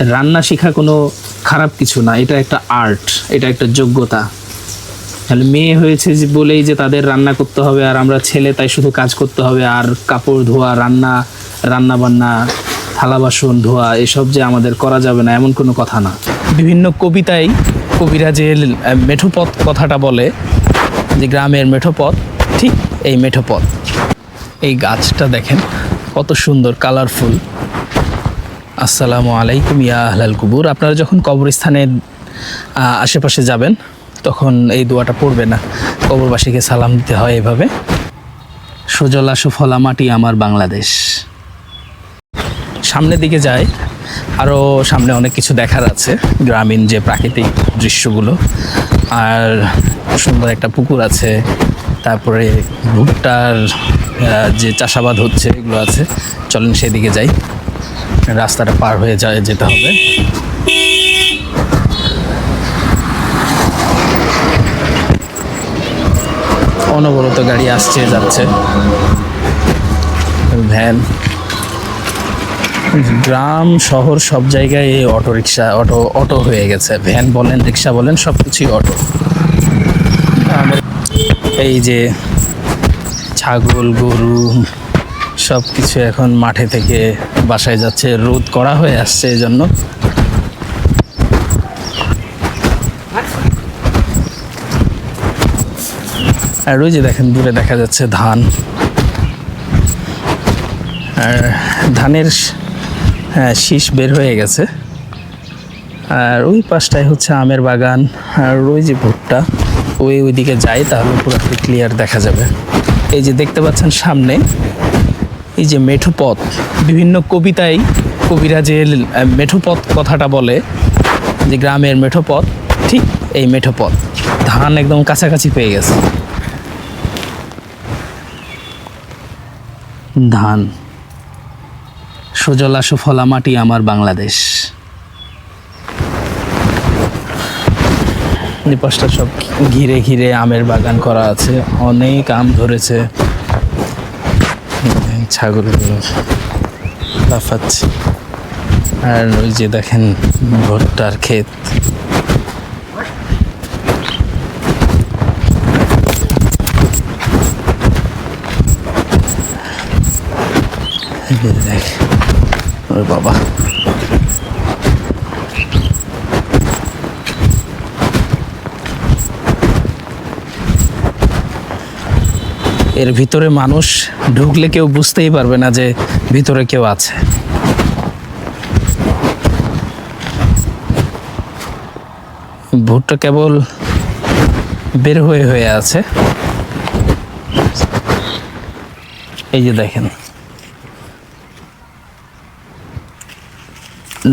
রান্না শেখা কোনো খারাপ কিছু না, এটা একটা আর্ট এটা একটা যোগ্যতা। তাহলে মেয়ে হয়েছে যে বলেই যে তাদের রান্না করতে হবে আর আমরা ছেলে তাই শুধু কাজ করতে হবে আর কাপড় ধোয়া, রান্না রান্না বান্না, থালা বাসন ধোয়া, এসব যে আমাদের করা যাবে না, এমন কোনো কথা না। বিভিন্ন কবিতায় কবিরা যে মেঠোপথ কথাটা বলে যে গ্রামের মেঠোপথ, ঠিক এই মেঠোপথ। এই গাছটা দেখেন, কত সুন্দর কালারফুল আসসালামু আলাইকুম, ইয়া আহলাল কুবুর। আপনারা যখন কবরস্থানের আশেপাশে যাবেন, তখন এই দোয়াটা পড়বে না। কবরবাসীকে সালাম দিতে হয় এভাবে। সুজলা সুফলা মাটি আমার বাংলাদেশ। সামনের দিকে যায়। আরও সামনে অনেক কিছু দেখার আছে, গ্রামীণ যে প্রাকৃতিক দৃশ্যগুলো। আর সুন্দর একটা পুকুর আছে। তারপরে ভুট্টার যে চাষাবাদ হচ্ছে, এগুলো আছে। চলেন সেদিকে যাই। রাস্তাটা পার হয়ে যায়, যেতে হবে। অনবরত গাড়ি আসছে, যাচ্ছে। ভ্যান। গ্রাম, শহর, সব জায়গায় এই অটো রিক্সা অটো অটো হয়ে গেছে। ভ্যান বলেন রিক্সা বলেন সব কিছুই অটো। এই যে ছাগল, গরু সব কিছু এখন মাঠে থেকে বাসায় যাচ্ছে, রোদ করা হয়ে আসছে এই জন্য আর ওই যে দেখেন, দূরে দেখা যাচ্ছে ধান। আর ধানের হ্যাঁ শীষ বের হয়ে গেছে। আর ওই পাশটায় হচ্ছে আমের বাগান, আর ওই যে ভুট্টা, ওই ওইদিকে যাই, তাহলে পুরোপুরি ক্লিয়ার দেখা যাবে। এই যে দেখতে পাচ্ছেন সামনে এই যে মেঠোপথ বিভিন্ন কবিতায় কবিরা যে মেঠোপথ কথাটা বলে যে গ্রামের মেঠোপথ ঠিক এই মেঠোপথ ধান একদম কাছাকাছি পেয়ে গেছে। ধান, সুজলা সুফলা মাটি আমার বাংলাদেশ। পাশটা সব ঘিরে ঘিরে আমের বাগান করা আছে, অনেক আম ধরেছে। ছাগলগুলো লাফাচ্ছে। আর ওই যে দেখেন ভুট্টার ক্ষেত। দেখ ওর বাবা। এর ভিতরে মানুষ ঢুকলে কেউ বুঝতেই পারবে না যে ভিতরে কেউ আছে। ভুট্টা কেবল বের হয়ে হয়ে আছে। এই যে দেখেন।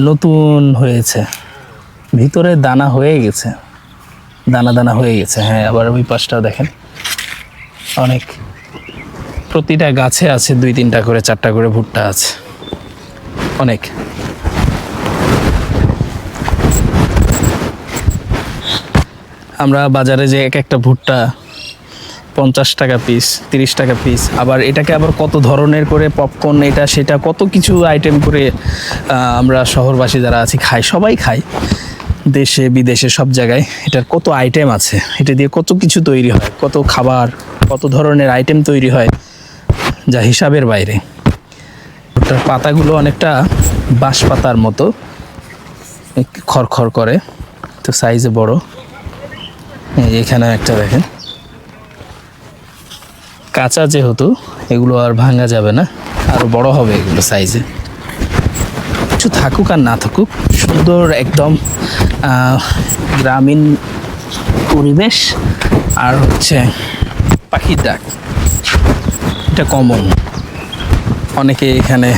নতুন হয়েছে। ভিতরে দানা হয়ে গেছে। দানা দানা হয়ে গেছে। হ্যাঁ আবার ওই পাশটাও দেখেন। অনেক প্রতিটা গাছে আছে দুই, তিনটা করে, চারটা করে ভুট্টা আছে। অনেক। আমরা বাজারে যে এক একটা ভুট্টা পঞ্চাশ টাকা পিস তিরিশ টাকা পিস আবার এটাকে আবার কত ধরনের করে পপকর্ন এটা, সেটা, কত কিছু আইটেম করে আমরা শহরবাসী যারা আছি, খাই, সবাই খাই। দেশে, বিদেশে, সব জায়গায় এটার কত আইটেম আছে, এটা দিয়ে কত কিছু তৈরি হয়, কত খাবার, কত ধরনের আইটেম তৈরি হয় যা হিসাবের বাইরে। ওটার পাতাগুলো অনেকটা বাঁশ পাতার মতো খড়খড় করে তো সাইজে বড়। এখানে একটা দেখেন। কাঁচা যেহেতু, এগুলো আর ভাঙা যাবে না। আরও বড় হবে এগুলো সাইজে কিছু থাকুক আর না থাকুক, সুন্দর একদম গ্রামীণ পরিবেশ। আর হচ্ছে পাখির ডাক। এটা কমন অনেকে এখানে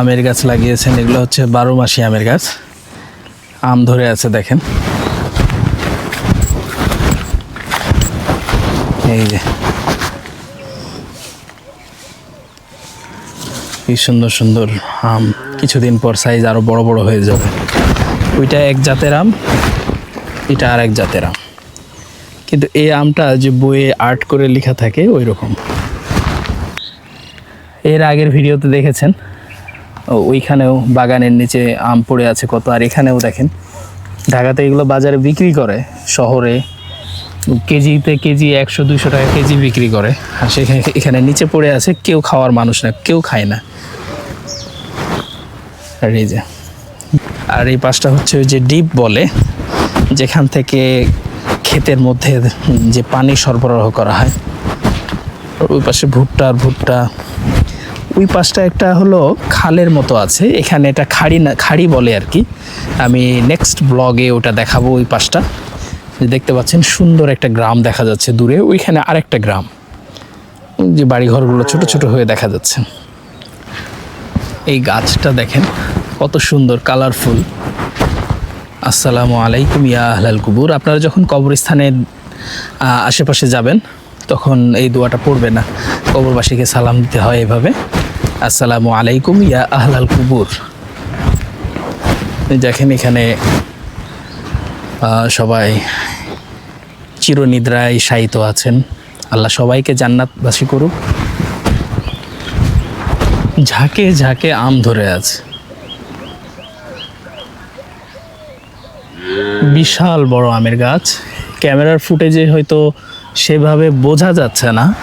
আমের গাছ লাগিয়েছেন, এগুলো হচ্ছে বারো মাসি আমের গাছ। আম ধরে আছে, দেখেন। এই যে। কি সুন্দর সুন্দর আম, কিছুদিন পর সাইজ আরও বড় বড় হয়ে যাবে। ওইটা এক জাতের আম, এটা আর এক জাতের আম। কিন্তু এই আমটা যে বইয়ে আর্ট করে লেখা থাকে ওই রকম এর আগের ভিডিওতে দেখেছেন ওইখানেও বাগানের নিচে আম পড়ে আছে কত, আর এখানেও দেখেন, ঢাকাতে এগুলো বাজারে বিক্রি করে, শহরে কেজিতে কেজি একশো দুশো টাকা কেজি বিক্রি করে, আর সেখানে, এখানে নিচে পড়ে আছে, কেউ খাওয়ার মানুষ না, কেউ খায় না। আর এই যে, আর এই পাশটা হচ্ছে ওই যে ডিপ বলে, যেখান থেকে ক্ষেতের মধ্যে যে পানি সরবরাহ করা হয়, ওই পাশে ভুট্টা আর ভুট্টা। ওই পাশটা একটা হলো খালের মতো আছে, এখানে এটা খাড়ি না, খাড়ি বলে আর কি। আমি নেক্সট ব্লগে ওটা দেখাবো ওই পাশটা। দেখতে পাচ্ছেন সুন্দর একটা গ্রাম দেখা যাচ্ছে দূরে, ওইখানে আরেকটা গ্রাম। যে বাড়িঘরগুলো ছোট ছোট হয়ে দেখা যাচ্ছে। এই গাছটা দেখেন, কত সুন্দর কালারফুল আসসালামু আলাইকুম ইয়া আহলাল কুবুর। আপনারা যখন কবরস্থানের আহ, আশেপাশে যাবেন তখন এই দোয়াটা পড়বে না। কবরবাসীকে সালাম দিতে হয় এভাবে। আসসালামু আলাইকুম ইয়া আহলাল কুবুর। দেখেন এখানে সবাই চিরনিদ্রায় শায়িত আছেন। আল্লাহ সবাইকে জান্নাতবাসী করুক। ঝাঁকে ঝাঁকে আম ধরে আছে। বিশাল বড় আমের গাছ। ক্যামেরার ফুটেজে হয়তো সেভাবে বোঝা যাচ্ছে না।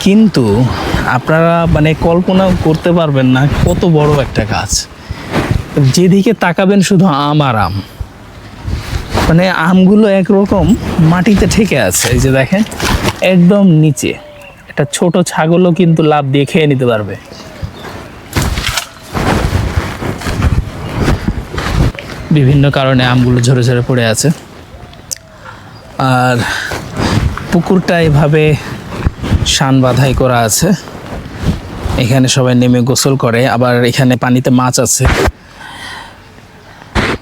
কিন্তু আপনারা মানে কল্পনাও করতে পারবেন না কত বড় একটা গাছ। যেদিকে তাকাবেন শুধু আম আর আম। মানে আমগুলো একরকম মাটিতে ঠেকে আছে, এই যে দেখেন, একদম নিচে। একটা ছোট ছাগলও কিন্তু লাভ দিয়ে খেয়ে নিতে পারবে। বিভিন্ন কারণে আমগুলো ঝরে ঝরে পড়ে আছে। আর পুকুরটা এভাবে শান বাধাই করা আছে। এখানে সবাই নেমে গোসল করে, আবার এখানে পানিতে মাছ আছে।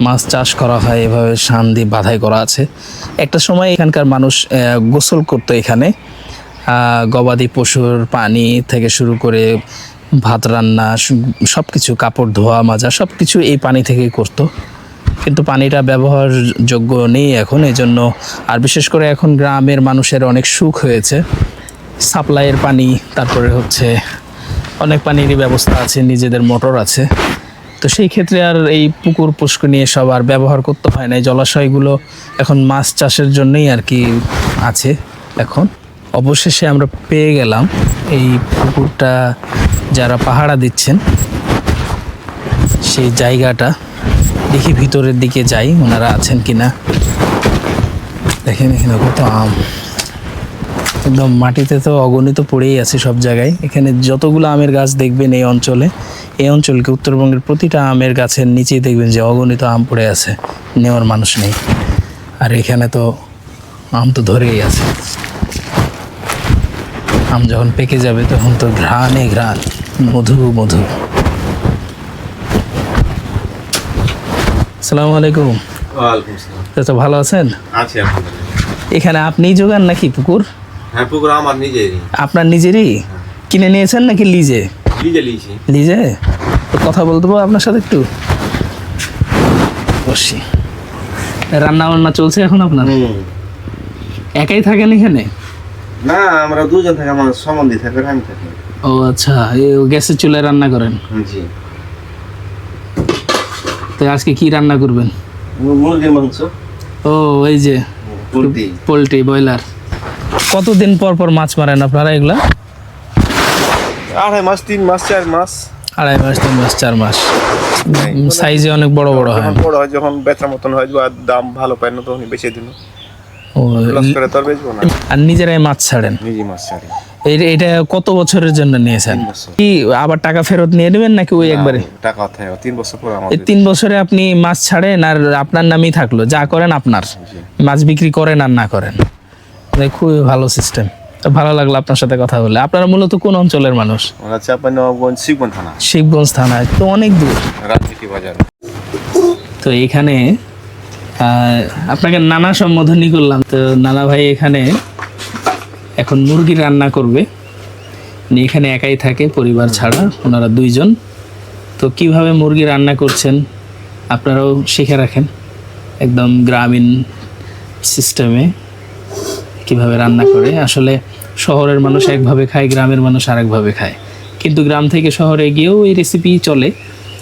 মাছ চাষ করা হয়, এভাবে শান দিয়ে বাধাই করা আছে। একটা সময় এখানকার মানুষ গোসল করতো এখানে। গবাদি পশুর পানি থেকে শুরু করে ভাত রান্না সব কিছু কাপড় ধোয়া, মাজা সব কিছু এই পানি থেকেই করতো। কিন্তু পানিটা ব্যবহারযোগ্য নেই এখন এই জন্য আর বিশেষ করে এখন গ্রামের মানুষের অনেক সুখ হয়েছে। সাপ্লাইয়ের পানি, তারপরে হচ্ছে অনেক পানিরই ব্যবস্থা আছে, নিজেদের মোটর আছে। তো সেই ক্ষেত্রে আর এই পুকুর পুষ্ক নিয়ে সব আর ব্যবহার করতে হয় না। এই জলাশয়গুলো এখন মাছ চাষের জন্যই আর কি আছে এখন। অবশেষে আমরা পেয়ে গেলাম এই পুকুরটা যারা পাহারা দিচ্ছেন, সেই জায়গাটা। দেখি ভিতরের দিকে যাই, ওনারা আছেন কি না দেখেন এখানে কত আম। একদম মাটিতে তো অগণিত পড়েই আছে সব জায়গায়। এখানে যতগুলো আমের গাছ দেখবেন এই অঞ্চলে, এই অঞ্চলকে উত্তরবঙ্গের প্রতিটা আমের গাছের নিচেই দেখবেন যে অগণিত আম পড়ে আছে, নেওয়ার মানুষ নেই। আর এখানে তো আম তো ধরেই আছে। আম যখন পেকে যাবে তখন তো ঘ্রাণে ঘ্রাণ, মধু মধু। আসসালামু আলাইকুম। ওয়ালাইকুম আসসালাম। চাচা ভালো আছেন? আছি আলহামদুলিল্লাহ। এখানে আপনিই যোগান নাকি পুকুর? হ্যাঁ পুকুর আমার নিজেরই। আপনার নিজেরই? কিনে নিয়েছেন নাকি লিজে? নিজে লিয়েছি লিজে? তো কথা বলতে পারব আপনার সাথে একটু। বসি রান্না বান্না চলছে এখন আপনার? একাই থাকেন এখানে? না আমরা দুজন থাকি আমার সম্বন্ধী থাকে আমি থাকি। ও আচ্ছা এই গ্যাসের চুলায় রান্না করেন? জি। তো আজকে কি রান্না করবেন? মুরগির মাংস। ও এই যে পোলট্রি। ব্রয়লার। কতদিন পর পর মাছ মারেন আপনারা এগুলা? আড়াই মাস তিন মাস চার মাস। আড়াই মাস তিন মাস চার মাস। সাইজে অনেক বড় বড় হয়। বড় হয় যখন বেচার মতন হয় বা দাম ভালো পায় না তখন বেশি তো আর নিজেরাই মাছ ছাড়েন? মাছ ছাড়ি। এই- এটা কত বছরের জন্য নিয়েছেন? কি আবার টাকা ফেরত নিয়ে নেবেন নাকি ওই একবারে? টাকা তিন বছর পর এই তিন বছরে আপনি মাছ ছাড়েন আর আপনার নামই থাকল যা করেন আপনার। মাছ বিক্রি করেন আর না করেন। খুবই ভালো সিস্টেম ভালো লাগল আপনার সাথে কথা বলে। আপনারা মূলত কোন অঞ্চলের মানুষ? শিবগঞ্জ থানা। শিবগঞ্জ থানায় তো অনেক দূর। রাজনীতি বাজার। তো এখানে আপনাকে নানা সম্বোধনই করলাম। তো নানা ভাই এখানে এখন মুরগি রান্না করবে। এখানে একাই থাকে, পরিবার ছাড়া, ওনারা দুইজন। তো কীভাবে মুরগি রান্না করছেন, আপনারাও শিখে রাখেন একদম গ্রামীণ সিস্টেমে কীভাবে রান্না করে। আসলে শহরের মানুষ একভাবে খায়, গ্রামের মানুষ আরেকভাবে খায়। কিন্তু গ্রাম থেকে শহরে গিয়েও এই রেসিপি চলে,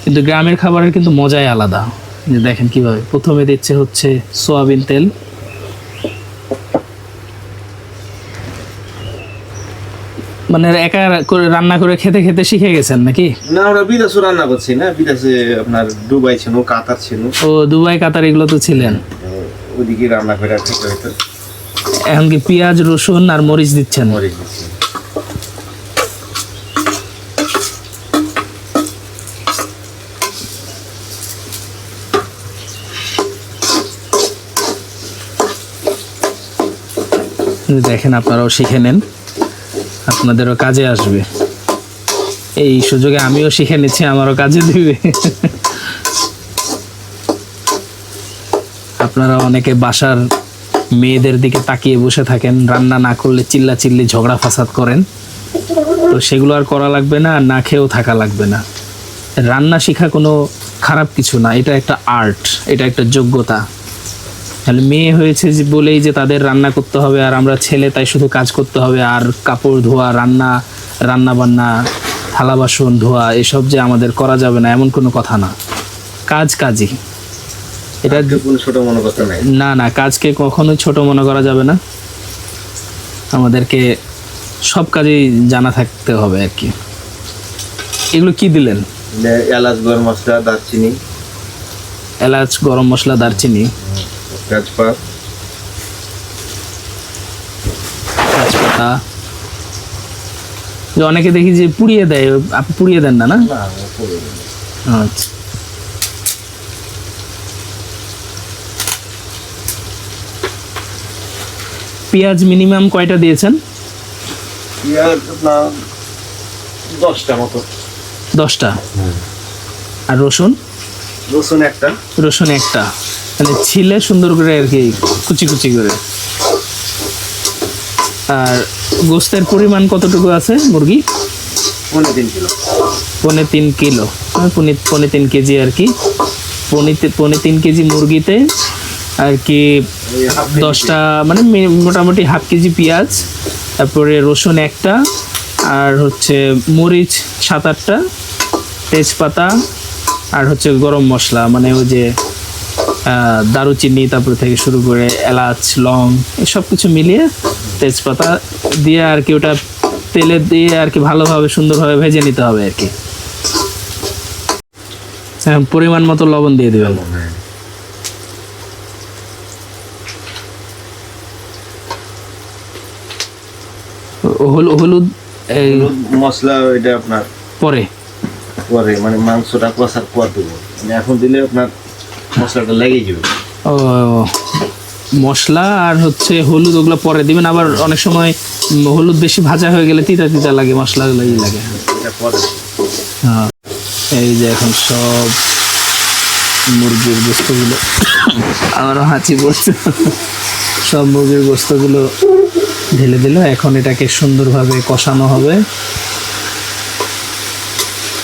কিন্তু গ্রামের খাবারের কিন্তু মজাই আলাদা। যে দেখেন কীভাবে। প্রথমে দিচ্ছে হচ্ছে সোয়াবিন তেল। মানে একা করে রান্না করে খেতে খেতে শিখে গেছেন নাকি? না আমরা বিদেশে রান্না করছি না। বিদেশে আপনার দুবাই ছিল কাতার ছিল। ও দুবাই কাতার এগুলো তো ছিলেন। ওদিকে রান্না করে খেতে হতো এখন কি পেঁয়াজ রসুন আর মরিচ দিচ্ছেন? মরিচ গেছি দেখেন আপনারাও শিখে নেন। আপনাদেরও কাজে আসবে। এই সুযোগে আমিও শিখে নিচ্ছি, আমারও কাজে দিবে। আপনারা অনেকে বাসার মেয়েদের দিকে তাকিয়ে বসে থাকেন, রান্না না করলে চিল্লা চিল্লি ঝগড়া ফাসাদ করেন। তো সেগুলো আর করা লাগবে না না খেয়েও থাকা লাগবে না। রান্না শেখা কোনো খারাপ কিছু না, এটা একটা আর্ট, এটা একটা যোগ্যতা। তাহলে মেয়ে হয়েছে যে বলেই যে তাদের রান্না করতে হবে আর আমরা ছেলে তাই শুধু কাজ করতে হবে আর কাপড় ধোয়া রান্না রান্না বান্না থালা বাসন ধোয়া এসব যে আমাদের করা যাবে না এমন কোনো কথা না। কাজ কাজই। এটা কোনো ছোট মনে করতে নাই? না না কাজকে কখনোই ছোট মনে করা যাবে না। আমাদেরকে সব কাজেই জানা থাকতে হবে আর কি। এগুলো কি দিলেন? এলাচ গরম মশলা দারচিনি। এলাচ গরম মশলা দারচিনি। তেজপাত তেজপাতা যে অনেকে দেখি যে পুড়িয়ে দেয় আপনি পুড়িয়ে দেন না না? না আচ্ছা। পেঁয়াজ মিনিমাম কয়টা দিয়েছেন? পেঁয়াজ আপনার দশটা মতো। দশটা? আর রসুন? রসুন একটা। রসুন একটা। মানে ছিলে সুন্দর করে আর কি কুচি কুচি করে। আর গোস্তের পরিমাণ কতটুকু আছে মুরগি? পনেরো তিন কিলো। পৌনে তিন কিলো। হ্যাঁ, পৌনে পৌনে তিন কেজি আর কি। পৌনে পৌনে তিন কেজি মুরগিতে আর কি দশটা মানে মোটামুটি হাফ কেজি পেঁয়াজ তারপরে রসুন একটা আর হচ্ছে মরিচ সাত আটটা তেজপাতা আর হচ্ছে গরম মশলা মানে ওই যে দারুচিনি তারপরে থেকে শুরু করে এলাচ লং এসব কিছু মিলিয়ে তেজপাতা দিয়ে আর কি ওটা তেলে দিয়ে আর কি ভালোভাবে সুন্দরভাবে ভেজে নিতে হবে আর কি। পরিমাণ মতো লবণ দিয়ে দেবেন। হলুদ মশলা ওইটা আপনার পরে। পরে মানে মাংসটা কষার পর দেবো। মানে এখন দিলে আপনার মশলাটা লেগে যাবে। ও মশলা আর হচ্ছে হলুদ ওগুলো পরে দিবেন। আবার অনেক সময় হলুদ বেশি ভাজা হয়ে গেলে তিতা তিতা লাগে মশলাগুলো ই লাগে। হ্যাঁ এই যে এখন সব মুরগির গোস্তগুলো আমারও হাঁচি পড়ছে সব মুরগির গোস্তগুলো ঢেলে দিল। এখন এটাকে সুন্দরভাবে কষানো হবে।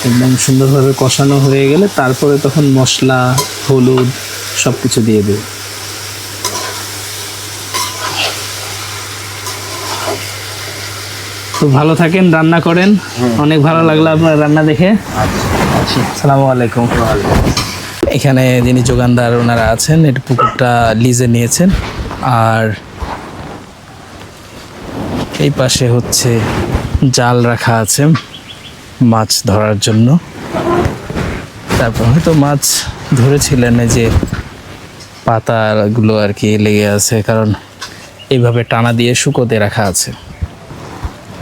একদম সুন্দরভাবে কষানো হয়ে গেলে তারপরে তখন মশলা হলুদ সব কিছু দিয়ে দেবে। তো ভালো থাকেন রান্না করেন। অনেক ভালো লাগল আপনার রান্না দেখে। আচ্ছা। সালামু আলাইকুম। এখানে যিনি যোগানদার ওনারা আছেন এটা পুকুরটা লিজে নিয়েছেন। আর এই পাশে হচ্ছে জাল রাখা আছে। মাছ ধরার জন্য। তারপর হয়তো মাছ ধরেছিলেন যে পাতাগুলো আর কি লেগে আছে, কারণ এইভাবে টানা দিয়ে শুকোতে রাখা আছে।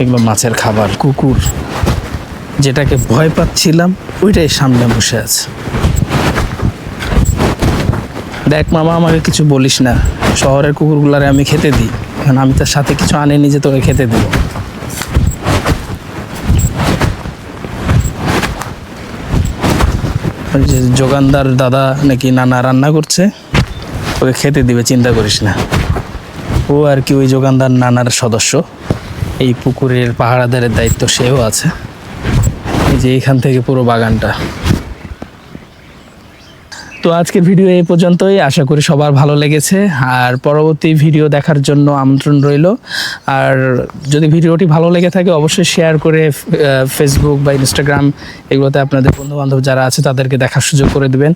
এগুলো মাছের খাবার, কুকুর, যেটাকে ভয় পাচ্ছিলাম, ওইটাই সামনে বসে আছে। দেখ মামা, আমাকে কিছু বলিস না। শহরের কুকুরগুলারে আমি খেতে দিই, কারণ আমি তার সাথে কিছু আনিনি যে তোকে খেতে দেবো। যে যোগানদার দাদা নাকি নানা রান্না করছে, ওকে খেতে দিবে, চিন্তা করিস না। ও আর কি ওই যোগানদার নানার সদস্য। এই পুকুরের পাহারাদারের দায়িত্ব সেও আছে। এই যে এখান থেকে পুরো বাগানটা। তো আজকের ভিডিও এই পর্যন্তই। আশা করি সবার ভালো লেগেছে। আর পরবর্তী ভিডিও দেখার জন্য আমন্ত্রণ রইল। আর যদি ভিডিওটি ভালো লেগে থাকে, অবশ্যই শেয়ার করে ফেসবুক বা ইনস্টাগ্রাম এগুলোতে আপনাদের বন্ধু বান্ধব যারা আছে, তাদেরকে দেখার সুযোগ করে দেবেন।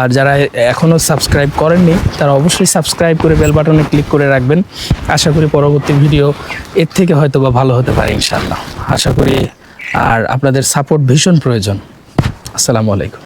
আর যারা এখনও সাবস্ক্রাইব করেননি, তারা অবশ্যই সাবস্ক্রাইব করে বেল বাটনে ক্লিক করে রাখবেন। আশা করি পরবর্তী ভিডিও এর থেকে হয়তো বা ভালো হতে পারে ইনশাল্লাহ আশা করি আর আপনাদের সাপোর্ট ভীষণ প্রয়োজন। আসসালামু আলাইকুম।